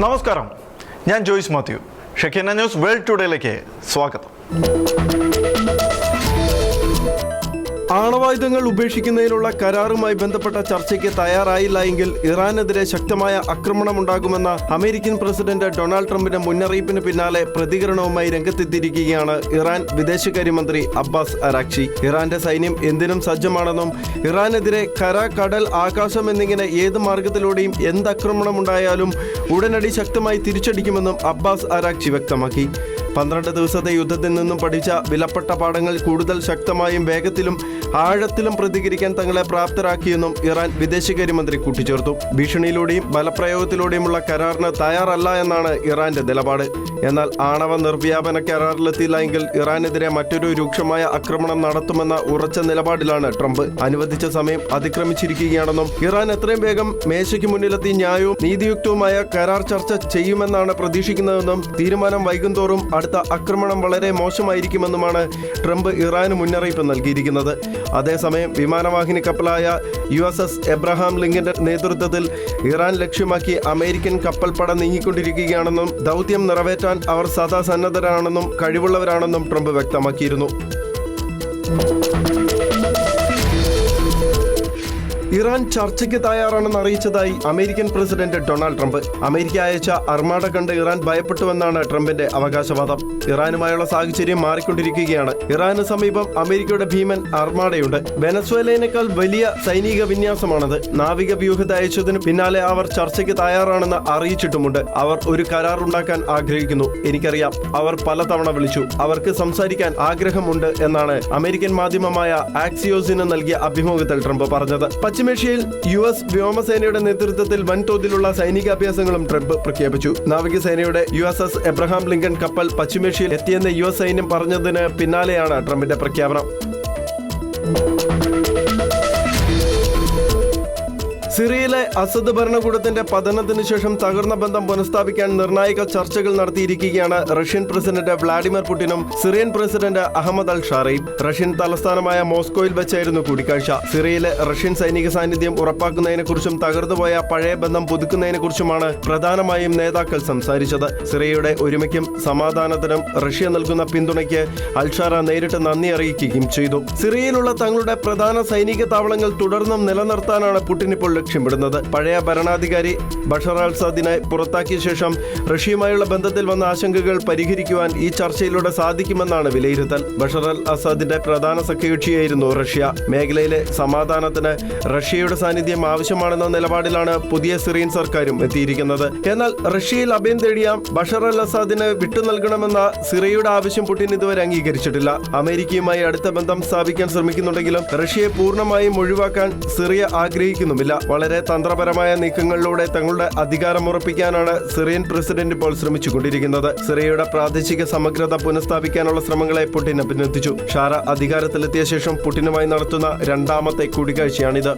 നമസ്കാരം. ഞാൻ Joyce Mathew. Shekinah news world ടുഡേയിലേക്ക് സ്വാഗതം. ആണവായുധങ്ങൾ ഉപേക്ഷിക്കുന്നതിനുള്ള കരാറുമായി ബന്ധപ്പെട്ട ചർച്ചയ്ക്ക് തയ്യാറായില്ല എങ്കിൽ ഇറാനെതിരെ ശക്തമായ ആക്രമണമുണ്ടാകുമെന്ന അമേരിക്കൻ പ്രസിഡന്റ് ഡൊണാൾഡ് ട്രംപിന്റെ മുന്നറിയിപ്പിന് പിന്നാലെ പ്രതികരണവുമായി രംഗത്തെത്തിയിരിക്കുകയാണ് ഇറാൻ വിദേശകാര്യമന്ത്രി അബ്ബാസ് അരാക്ഷി ഇറാന്റെ സൈന്യം എന്തിനും സജ്ജമാണെന്നും ഇറാനെതിരെ കര കടൽ ആകാശം എന്നിങ്ങനെ ഏത് മാർഗത്തിലൂടെയും എന്ത് ആക്രമണമുണ്ടായാലും ഉടനടി ശക്തമായി തിരിച്ചടിക്കുമെന്നും അബ്ബാസ് അരാക്ഷി വ്യക്തമാക്കി. പന്ത്രണ്ട് ദിവസത്തെ യുദ്ധത്തിൽ നിന്നും പഠിച്ച വിലപ്പെട്ട പാഠങ്ങൾ കൂടുതൽ ശക്തമായും വേഗത്തിലും ആഴത്തിലും പ്രതികരിക്കാൻ തങ്ങളെ പ്രാപ്തരാക്കിയെന്നും ഇറാൻ വിദേശകാര്യമന്ത്രി കൂട്ടിച്ചേർത്തു. ഭീഷണിയിലൂടെയും ബലപ്രയോഗത്തിലൂടെയുമുള്ള കരാറിന് തയ്യാറല്ല എന്നാണ് ഇറാന്റെ നിലപാട്. എന്നാൽ ആണവ നിർവ്യാപന കരാറിലെത്തിയില്ല എങ്കിൽ ഇറാനെതിരെ മറ്റൊരു രൂക്ഷമായ ആക്രമണം നടത്തുമെന്ന ഉറച്ച നിലപാടിലാണ് ട്രംപ്. അനുവദിച്ച സമയം അതിക്രമിച്ചിരിക്കുകയാണെന്നും ഇറാൻ എത്രയും വേഗം മേശയ്ക്ക് മുന്നിലെത്തി ന്യായവും നീതിയുക്തവുമായ കരാർ ചർച്ച ചെയ്യുമെന്നാണ് പ്രതീക്ഷിക്കുന്നതെന്നും തീരുമാനം വൈകുന്തോറും അടുത്ത ആക്രമണം വളരെ മോശമായിരിക്കുമെന്നുമാണ് ട്രംപ് ഇറാന് മുന്നറിയിപ്പ് നൽകിയിരിക്കുന്നത്. അതേസമയം വിമാനവാഹിനി കപ്പലായ യു എസ് എസ് എബ്രഹാം ലിങ്കിന്റെ നേതൃത്വത്തിൽ ഇറാൻ ലക്ഷ്യമാക്കി അമേരിക്കൻ കപ്പൽപ്പട നീങ്ങിക്കൊണ്ടിരിക്കുകയാണെന്നും ദൗത്യം നിറവേറ്റാൻ അവർ സദാ സന്നദ്ധരാണെന്നും കഴിവുള്ളവരാണെന്നും ട്രംപ് വ്യക്തമാക്കിയിരുന്നു. ഇറാൻ ചർച്ചയ്ക്ക് തയ്യാറാണെന്ന് അറിയിച്ചതായി American president Donald Trump. America അയച്ച അർമാഡ കണ്ട് ഇറാൻ ഭയപ്പെട്ടുവെന്നാണ് ട്രംപിന്റെ അവകാശവാദം. ഇറാനുമായുള്ള സാഹചര്യം മാറിക്കൊണ്ടിരിക്കുകയാണ്. ഇറാന് സമീപം അമേരിക്കയുടെ ഭീമൻ അർമാഡയുണ്ട്. വെനസ്വേലയിനേക്കാൾ വലിയ സൈനിക വിന്യാസമാണത്. നാവിക വ്യൂഹത്തെ അയച്ചതിന് പിന്നാലെ അവർ ചർച്ചയ്ക്ക് തയ്യാറാണെന്ന് അറിയിച്ചിട്ടുമുണ്ട്. അവർ ഒരു കരാർ ഉണ്ടാക്കാൻ ആഗ്രഹിക്കുന്നു. എനിക്കറിയാം. അവർ പലതവണ വിളിച്ചു. അവർക്ക് സംസാരിക്കാൻ ആഗ്രഹമുണ്ട് എന്നാണ് അമേരിക്കൻ മാധ്യമമായ ആക്സിയോസിന് നൽകിയ അഭിമുഖത്തിൽ ട്രംപ് പറഞ്ഞത്. പശ്ചിമേഷ്യയിൽ യു എസ് വ്യോമസേനയുടെ നേതൃത്വത്തിൽ വൻതോതിലുള്ള സൈനികാഭ്യാസങ്ങളും ട്രംപ് പ്രഖ്യാപിച്ചു. നാവികസേനയുടെ U S S Abraham Lincoln കപ്പൽ പശ്ചിമേഷ്യയിൽ എത്തിയെന്ന് യു എസ് സൈന്യം പറഞ്ഞതിന് പിന്നാലെയാണ് ട്രംപിന്റെ പ്രഖ്യാപനം. സിറിയയിലെ അസദ് ഭരണകൂടത്തിന്റെ പതനത്തിന് ശേഷം തകർന്ന ബന്ധം പുനഃസ്ഥാപിക്കാൻ നിർണായക ചർച്ചകൾ നടത്തിയിരിക്കുകയാണ് റഷ്യൻ പ്രസിഡന്റ് വ്ളാഡിമിർ പുടിനും സിറിയൻ പ്രസിഡന്റ് അഹമ്മദ് അൽ ഷാറയും. റഷ്യൻ തലസ്ഥാനമായ മോസ്കോയിൽ വെച്ചായിരുന്നു കൂടിക്കാഴ്ച. സിറിയയിലെ റഷ്യൻ സൈനിക സാന്നിധ്യം ഉറപ്പാക്കുന്നതിനെക്കുറിച്ചും തകർന്നുപോയ പഴയ ബന്ധം പുതുക്കുന്നതിനെക്കുറിച്ചുമാണ് പ്രധാനമായും നേതാക്കൾ സംസാരിച്ചത്. സിറിയയുടെ ഒരുമയ്ക്കും സമാധാനത്തിനും റഷ്യ നൽകുന്ന പിന്തുണയ്ക്ക് അൽഷാറ നേരിട്ട് നന്ദി അറിയിക്കുകയും ചെയ്തു. സിറിയയിലുള്ള തങ്ങളുടെ പ്രധാന സൈനിക താവളങ്ങൾ തുടർന്നും നിലനിർത്താനാണ് പുടിൻ ഇപ്പോൾ ലക്ഷ്യമിടുന്നത് പഴയ ഭരണാധികാരി ബഷർ അൽ പുറത്താക്കിയ ശേഷം റഷ്യയുമായുള്ള ബന്ധത്തിൽ വന്ന ആശങ്കകൾ പരിഹരിക്കുവാൻ ഈ ചർച്ചയിലൂടെ സാധിക്കുമെന്നാണ് വിലയിരുത്തൽ. ബഷർ അൽ അസാദിന്റെ പ്രധാന സഖ്യകക്ഷിയായിരുന്നു റഷ്യ. മേഖലയിലെ സമാധാനത്തിന് റഷ്യയുടെ സാന്നിധ്യം ആവശ്യമാണെന്ന നിലപാടിലാണ് പുതിയ സിറിയൻ സർക്കാരും എത്തിയിരിക്കുന്നത്. എന്നാൽ റഷ്യയിൽ അഭയം തേടിയ ബഷർ അൽ അസാദിന് വിട്ടു നൽകണമെന്ന സിറിയയുടെ ആവശ്യം പുടിൻ ഇതുവരെ അംഗീകരിച്ചിട്ടില്ല. അമേരിക്കയുമായി അടുത്ത ബന്ധം സ്ഥാപിക്കാൻ ശ്രമിക്കുന്നുണ്ടെങ്കിലും റഷ്യയെ പൂർണമായും ഒഴിവാക്കാൻ സിറിയ ആഗ്രഹിക്കുന്നുമില്ല. വളരെ തന്ത്രപരമായ നീക്കങ്ങളിലൂടെ തങ്ങളുടെ അധികാരം ഉറപ്പിക്കാനാണ് സിറിയൻ പ്രസിഡന്റ് ഇപ്പോൾ ശ്രമിച്ചുകൊണ്ടിരിക്കുന്നത്. സിറിയയുടെ പ്രാദേശിക സമഗ്രത പുനഃസ്ഥാപിക്കാനുള്ള ശ്രമങ്ങളെ പുടിൻ അഭിനന്ദിച്ചു. ഷാര അധികാരത്തിലെത്തിയ ശേഷം പുടിനുമായി നടത്തുന്ന രണ്ടാമത്തെ കൂടിക്കാഴ്ചയാണിത്.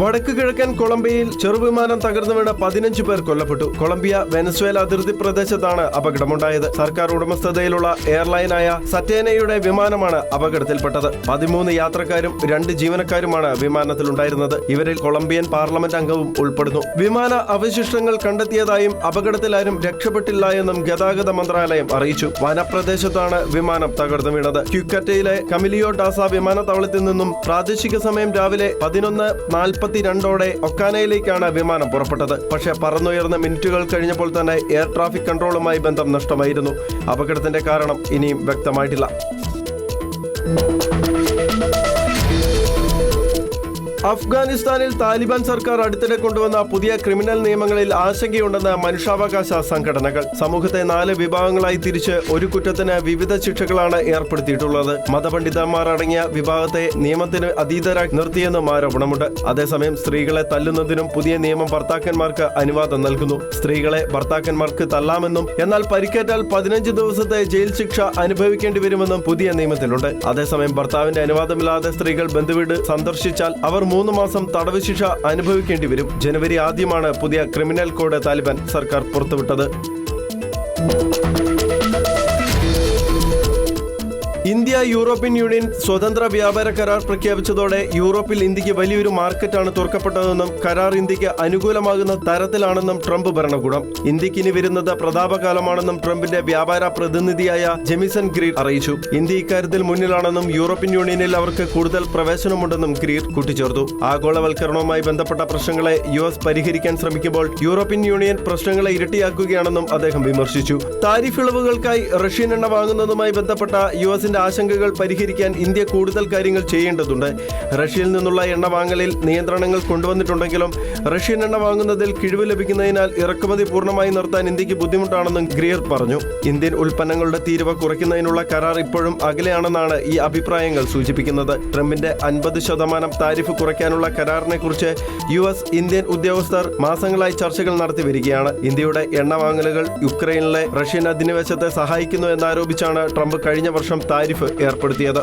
വടക്ക് കിഴക്കൻ കൊളംബിയയിൽ ചെറുവിമാനം തകർന്നു വീണ പതിനഞ്ച് പേർ കൊല്ലപ്പെട്ടു. കൊളംബിയ വെനസ്വേല അതിർത്തി പ്രദേശത്താണ് അപകടമുണ്ടായത്. സർക്കാർ ഉടമസ്ഥതയിലുള്ള എയർലൈനായ സറ്റേനയുടെ വിമാനമാണ് അപകടത്തിൽപ്പെട്ടത്. പതിമൂന്ന് യാത്രക്കാരും രണ്ട് ജീവനക്കാരുമാണ് വിമാനത്തിലുണ്ടായിരുന്നത്. ഇവരിൽ കൊളംബിയൻ പാർലമെന്റ് അംഗവും ഉൾപ്പെടുന്നു. വിമാന അവശിഷ്ടങ്ങൾ കണ്ടെത്തിയതായും അപകടത്തിൽ ആരും രക്ഷപ്പെട്ടില്ല എന്നും ഗതാഗത മന്ത്രാലയം അറിയിച്ചു. വനപ്രദേശത്താണ് വിമാനം തകർന്നു വീണത്. ക്യുക്കറ്റയിലെ കമിലിയോ ഡാസ വിമാനത്താവളത്തിൽ നിന്നും പ്രാദേശിക സമയം രാവിലെ പതിനൊന്ന് നാൽപ്പത്തിരണ്ടോടെ ഒക്കാനയിലേക്കാണ് വിമാനം പുറപ്പെട്ടത്. പക്ഷേ പറന്നുയർന്ന മിനിറ്റുകൾ കഴിഞ്ഞപ്പോൾ തന്നെ എയർ ട്രാഫിക് കൺട്രോളുമായി ബന്ധം നഷ്ടമായിരുന്നു. അപകടത്തിന്റെ കാരണം ഇനിയും വ്യക്തമായിട്ടില്ല. അഫ്ഗാനിസ്ഥാനിൽ താലിബാൻ സർക്കാർ അടുത്തിടെ കൊണ്ടുവന്ന പുതിയ ക്രിമിനൽ നിയമങ്ങളിൽ ആശങ്കയുണ്ടെന്ന് മനുഷ്യാവകാശ സംഘടനകൾ. സമൂഹത്തെ നാല് വിഭാഗങ്ങളായി തിരിച്ച് ഒരു കുറ്റത്തിന് വിവിധ ശിക്ഷകളാണ് ഏർപ്പെടുത്തിയിട്ടുള്ളത്. മതപണ്ഡിതന്മാർ അടങ്ങിയ വിഭാഗത്തെ നിയമത്തിന് അതീതരായി നിർത്തിയെന്നും ആരോപണമുണ്ട്. അതേസമയം സ്ത്രീകളെ തല്ലുന്നതിനും പുതിയ നിയമം ഭർത്താക്കന്മാർക്ക് അനുവാദം നൽകുന്നു. സ്ത്രീകളെ ഭർത്താക്കന്മാർക്ക് തല്ലാമെന്നും എന്നാൽ പരിക്കേറ്റാൽ പതിനഞ്ച് ദിവസത്തെ ജയിൽ ശിക്ഷ അനുഭവിക്കേണ്ടി വരുമെന്നും പുതിയ നിയമത്തിലുണ്ട്. അതേസമയം ഭർത്താവിന്റെ അനുവാദമില്ലാതെ സ്ത്രീകൾ ബന്ധുവീട് സന്ദർശിച്ചാൽ അവർ മൂന്ന് മാസം തടവ് ശിക്ഷ അനുഭവിക്കേണ്ടി വരും. ജനുവരി ആദ്യമാണ് പുതിയ ക്രിമിനൽ കോഡ് താലിബാൻ സർക്കാർ പുറത്തുവിട്ടത്. ഇന്ത്യ യൂറോപ്യൻ യൂണിയൻ സ്വതന്ത്ര വ്യാപാര കരാർ പ്രഖ്യാപിച്ചതോടെ യൂറോപ്പിൽ ഇന്ത്യയ്ക്ക് വലിയൊരു മാർക്കറ്റാണ് തുറക്കപ്പെട്ടതെന്നും കരാർ ഇന്ത്യയ്ക്ക് അനുകൂലമാകുന്ന തരത്തിലാണെന്നും ട്രംപ് ഭരണകൂടം. ഇന്ത്യയ്ക്ക് ഇനി വരുന്നത് പ്രതാപകാലമാണെന്നും ട്രംപിന്റെ വ്യാപാര പ്രതിനിധിയായ ജെമിസൺ ഗ്രീർ അറിയിച്ചു. ഇന്ത്യ ഇക്കാര്യത്തിൽ മുന്നിലാണെന്നും യൂറോപ്യൻ യൂണിയനിൽ അവർക്ക് കൂടുതൽ പ്രവേശനമുണ്ടെന്നും ഗ്രീർ കൂട്ടിച്ചേർത്തു. ആഗോളവൽക്കരണവുമായി ബന്ധപ്പെട്ട പ്രശ്നങ്ങളെ യു എസ് പരിഹരിക്കാൻ ശ്രമിക്കുമ്പോൾ യൂറോപ്യൻ യൂണിയൻ പ്രശ്നങ്ങളെ ഇരട്ടിയാക്കുകയാണെന്നും അദ്ദേഹം വിമർശിച്ചു. താരിഫ് ഇളവുകൾക്കായി റഷ്യൻ എണ്ണ വാങ്ങുന്നതുമായി ബന്ധപ്പെട്ട യു എസിന്റെ ആശങ്കകൾ പരിഹരിക്കാൻ ഇന്ത്യ കൂടുതൽ കാര്യങ്ങൾ ചെയ്യേണ്ടതുണ്ട്. റഷ്യയിൽ നിന്നുള്ള എണ്ണ വാങ്ങലിൽ നിയന്ത്രണങ്ങൾ കൊണ്ടുവന്നിട്ടുണ്ടെങ്കിലും റഷ്യൻ എണ്ണ വാങ്ങുന്നതിൽ കിഴിവ് ലഭിക്കുന്നതിനാൽ ഇറക്കുമതി പൂർണമായി നിർത്താൻ ഇന്ത്യയ്ക്ക് ബുദ്ധിമുട്ടാണെന്നും ഗ്രിയർ പറഞ്ഞു. ഇന്ത്യൻ ഉൽപ്പന്നങ്ങളുടെ തീരുവ കുറയ്ക്കുന്നതിനുള്ള കരാർ ഇപ്പോഴും അകലെയാണെന്നാണ് ഈ അഭിപ്രായങ്ങൾ സൂചിപ്പിക്കുന്നത്. ട്രംപിന്റെ അൻപത് ശതമാനം താരിഫ് കുറയ്ക്കാനുള്ള കരാറിനെ കുറിച്ച് യു എസ് ഇന്ത്യൻ ഉദ്യോഗസ്ഥർ മാസങ്ങളായി ചർച്ചകൾ നടത്തി വരികയാണ്. ഇന്ത്യയുടെ എണ്ണ വാങ്ങലുകൾ യുക്രൈനിലെ റഷ്യൻ അധിനിവേശത്തെ സഹായിക്കുന്നു എന്നാരോപിച്ചാണ് ട്രംപ് കഴിഞ്ഞ വർഷം താരിഫ് ഏർപ്പെടുത്തിയത്.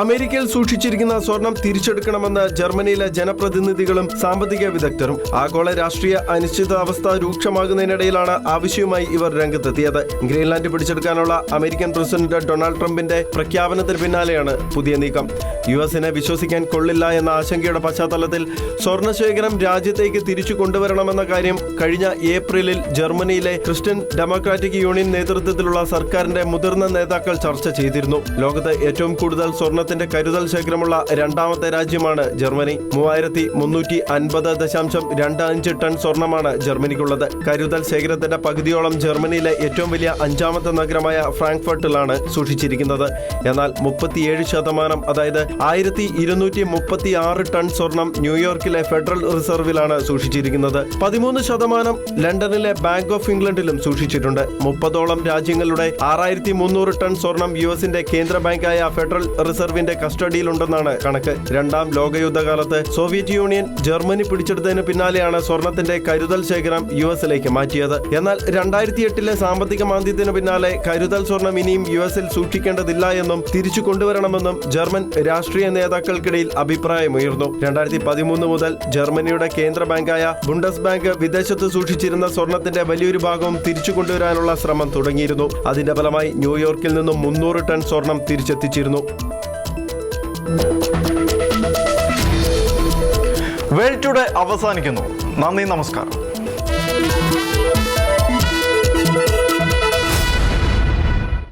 അമേരിക്കയിൽ സൂക്ഷിച്ചിരിക്കുന്ന സ്വർണം തിരിച്ചെടുക്കണമെന്ന് ജർമ്മനിയിലെ ജനപ്രതിനിധികളും സാമ്പത്തിക വിദഗ്ധരും ആഗോള രാഷ്ട്രീയ അനിശ്ചിതാവസ്ഥ രൂക്ഷമാകുന്നതിനിടയിലാണ് ആവശ്യവുമായി ഇവർ രംഗത്തെത്തിയത്. ഗ്രീൻലാൻഡ് പിടിച്ചെടുക്കാനുള്ള അമേരിക്കൻ പ്രസിഡന്റ് ഡൊണാൾഡ് ട്രംപിന്റെ പ്രഖ്യാപനത്തിന് പിന്നാലെയാണ് പുതിയ നീക്കം. യു എസിനെ വിശ്വസിക്കാൻ കൊള്ളില്ല എന്ന ആശങ്കയുടെ പശ്ചാത്തലത്തിൽ സ്വർണശേഖരം രാജ്യത്തേക്ക് തിരിച്ചു കൊണ്ടുവരണമെന്ന കാര്യം കഴിഞ്ഞ ഏപ്രിലിൽ ജർമ്മനിയിലെ ക്രിസ്ത്യൻ ഡെമോക്രാറ്റിക് യൂണിയൻ നേതൃത്വത്തിലുള്ള സർക്കാരിന്റെ മുതിർന്ന നേതാക്കൾ ചർച്ച ചെയ്തിരുന്നു. ലോകത്ത് ഏറ്റവും കൂടുതൽ സ്വർണത്തിന്റെ കരുതൽ ശേഖരമുള്ള രണ്ടാമത്തെ രാജ്യമാണ് ജർമ്മനി. മൂവായിരത്തി മുന്നൂറ്റി അൻപത് ദശാംശം രണ്ട് അഞ്ച് ടൺ സ്വർണമാണ് ജർമ്മനിക്കുള്ളത്. കരുതൽ ശേഖരത്തിന്റെ പകുതിയോളം ജർമ്മനിയിലെ ഏറ്റവും വലിയ അഞ്ചാമത്തെ നഗരമായ ഫ്രാങ്ക്ഫർട്ടിലാണ് സൂക്ഷിച്ചിരിക്കുന്നത്. എന്നാൽ മുപ്പത്തിയേഴ് ശതമാനം അതായത് ആയിരത്തി ഇരുന്നൂറ്റി മുപ്പത്തി ആറ് ടൺ സ്വർണം ന്യൂയോർക്കിലെ ഫെഡറൽ റിസർവിലാണ് സൂക്ഷിച്ചിരിക്കുന്നത്. പതിമൂന്ന് ശതമാനം ലണ്ടനിലെ ബാങ്ക് ഓഫ് ഇംഗ്ലണ്ടിലും സൂക്ഷിച്ചിട്ടുണ്ട്. മുപ്പതോളം രാജ്യങ്ങളുടെ ആറായിരത്തി മുന്നൂറ് ടൺ സ്വർണം യു എസിന്റെ കേന്ദ്ര ബാങ്കായ ഫെഡറൽ റിസർവിന്റെ കസ്റ്റഡിയിലുണ്ടെന്നാണ് കണക്ക്. രണ്ടാം ലോകയുദ്ധകാലത്ത് സോവിയറ്റ് യൂണിയൻ ജർമ്മനി പിടിച്ചെടുത്തതിന് പിന്നാലെയാണ് സ്വർണത്തിന്റെ കരുതൽ ശേഖരം യു എസിലേക്ക് മാറ്റിയത്. എന്നാൽ രണ്ടായിരത്തി എട്ടിലെ സാമ്പത്തിക മാന്ദ്യത്തിന് പിന്നാലെ കരുതൽ സ്വർണം ഇനിയും യു എസിൽ സൂക്ഷിക്കേണ്ടതില്ല എന്നും തിരിച്ചു കൊണ്ടുവരണമെന്നും ജർമ്മൻ രാഷ്ട്രീയ നേതാക്കൾക്കിടയിൽ അഭിപ്രായമുയർന്നു. രണ്ടായിരത്തി പതിമൂന്ന് മുതൽ ജർമ്മനിയുടെ കേന്ദ്ര ബാങ്കായ ബുണ്ടസ് ബാങ്ക് വിദേശത്ത് സൂക്ഷിച്ചിരുന്ന സ്വർണത്തിന്റെ വലിയൊരു ഭാഗവും തിരിച്ചു കൊണ്ടുവരാനുള്ള ശ്രമം തുടങ്ങിയിരുന്നു. അതിന്റെ ഫലമായി ന്യൂയോർക്കിൽ നിന്നും മുന്നൂറ് ടൺ സ്വർണം തിരിച്ചെത്തിച്ചിരുന്നു. വേൾഡ് ടുഡേ അവസാനിക്കുന്നു. നന്ദി നമസ്കാരം.